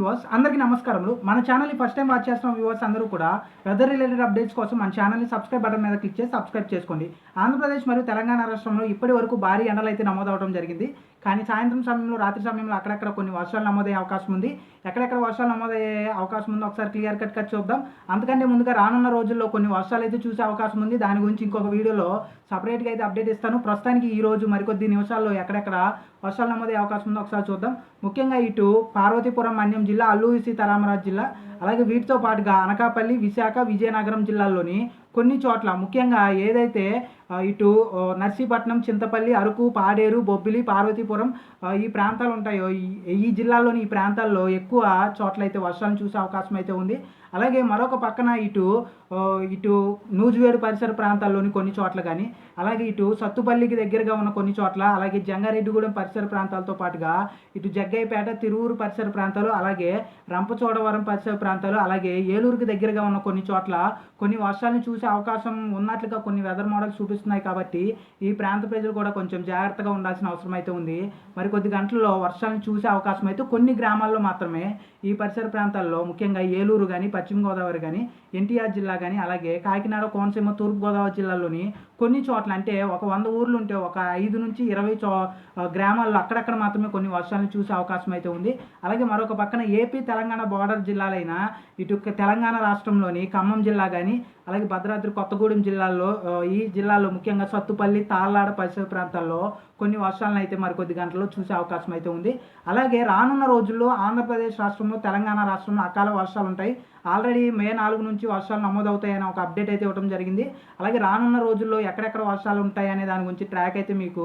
Viewers అందరికీ నమస్కారములు. మన ఛానల్ని ఫస్ట్ టైం వాచ్ చేస్తున్న వ్యూవర్స్ అందరూ కూడా వెదర్ రిలేటెడ్ అప్డేట్స్ కోసం మన ఛానల్ని సబ్స్క్రైబ్ బటన్ మీద క్లిక్ చేసి సబ్స్క్రైబ్ చేసుకోండి. ఆంధ్రప్రదేశ్ మరియు తెలంగాణ రాష్ట్రంలో ఇప్పటి వరకు భారీ ఎండలు అయితే నమోదవడం జరిగింది. కానీ సాయంత్రం సమయంలో రాత్రి సమయంలో అక్కడక్కడ కొన్ని వర్షాలు నమోదయ్యే అవకాశం ఉంది. ఎక్కడెక్కడ వర్షాలు నమోదయ్యే అవకాశం ఉందో ఒకసారి క్లియర్ కట్ కట్ చూద్దాం. అంతకంటే ముందుగా రానున్న రోజుల్లో కొన్ని వర్షాలు అయితే చూసే అవకాశం ఉంది. దాని గురించి ఇంకొక వీడియోలో సపరేట్గా అయితే అప్డేట్ ఇస్తాను. ప్రస్తుతానికి ఈ రోజు మరికొద్ది నిమిషాల్లో ఎక్కడెక్కడ వర్షాలు నమోదయ్యే అవకాశం ఉందో ఒకసారి చూద్దాం. ముఖ్యంగా ఇటు పార్వతీపురం మన్యం జిల్లా అల్లూరి సీతారామరాజు జిల్లా అలాగే వీటితో పాటుగా అనకాపల్లి విశాఖ విజయనగరం జిల్లాల్లోని కొన్ని చోట్ల ముఖ్యంగా ఏదైతే ఇటు నర్సీపట్నం చింతపల్లి అరకు పాడేరు బొబ్బిలి పార్వతీపురం ఈ ప్రాంతాలు ఉంటాయో ఈ ఈ జిల్లాల్లోని ఈ ప్రాంతాల్లో ఎక్కువ చోట్ల అయితే వర్షాలను చూసే అవకాశం అయితే ఉంది. అలాగే మరొక పక్కన ఇటు ఇటు నూజివేడు పరిసర ప్రాంతాల్లోని కొన్ని చోట్ల కానీ అలాగే ఇటు సత్తుపల్లికి దగ్గరగా ఉన్న కొన్ని చోట్ల అలాగే జంగారెడ్డిగూడెం పరిసర ప్రాంతాలతో పాటుగా ఇటు జగ్గయ్యపేట తిరువురు పరిసర ప్రాంతాలు అలాగే రంపచోడవరం పరిసర ప్రాంతాలు అలాగే ఏలూరుకి దగ్గరగా ఉన్న కొన్ని చోట్ల కొన్ని వర్షాలను చూసి అవకాశం ఉన్నట్లుగా కొన్ని వెదర్ మోడల్స్ చూపిస్తున్నాయి కాబట్టి ఈ ప్రాంత ప్రజలు కూడా కొంచెం జాగ్రత్తగా ఉండాల్సిన అవసరం అయితే ఉంది. మరి కొద్ది గంటల్లో వర్షాలను చూసే అవకాశం అయితే కొన్ని గ్రామాల్లో మాత్రమే. ఈ పరిసర ప్రాంతాల్లో ముఖ్యంగా ఏలూరు కానీ పశ్చిమ గోదావరి కానీ ఎన్టీఆర్ జిల్లా కానీ అలాగే కాకినాడ కోనసీమ తూర్పు గోదావరి జిల్లాలోని కొన్ని చోట్ల అంటే ఒక వంద ఊర్లు ఉంటే ఒక ఐదు నుంచి ఇరవై చో గ్రామాల్లో అక్కడక్కడ మాత్రమే కొన్ని వర్షాలను చూసే అవకాశం అయితే ఉంది. అలాగే మరొక పక్కన ఏపీ తెలంగాణ బార్డర్ జిల్లాలైన ఇటు తెలంగాణ రాష్ట్రంలోని ఖమ్మం జిల్లా కానీ అలాగే భద్రాద్రి కొత్తగూడెం జిల్లాలో ఈ జిల్లాలో ముఖ్యంగా సత్తుపల్లి తాళ్ళాడ పరిసర ప్రాంతాల్లో కొన్ని వర్షాలను అయితే మరికొద్ది గంటల్లో చూసే అవకాశం అయితే ఉంది. అలాగే రానున్న రోజుల్లో ఆంధ్రప్రదేశ్ రాష్ట్రంలో తెలంగాణ రాష్ట్రంలో అకాల వర్షాలు ఉంటాయి. ఆల్రెడీ మే నాలుగు నుంచి వర్షాలు నమోదవుతాయని ఒక అప్డేట్ అయితే ఇవ్వడం జరిగింది. అలాగే రానున్న రోజుల్లో ఎక్కడెక్కడ వర్షాలు ఉంటాయి అనే దాని గురించి ట్రాక్ అయితే మీకు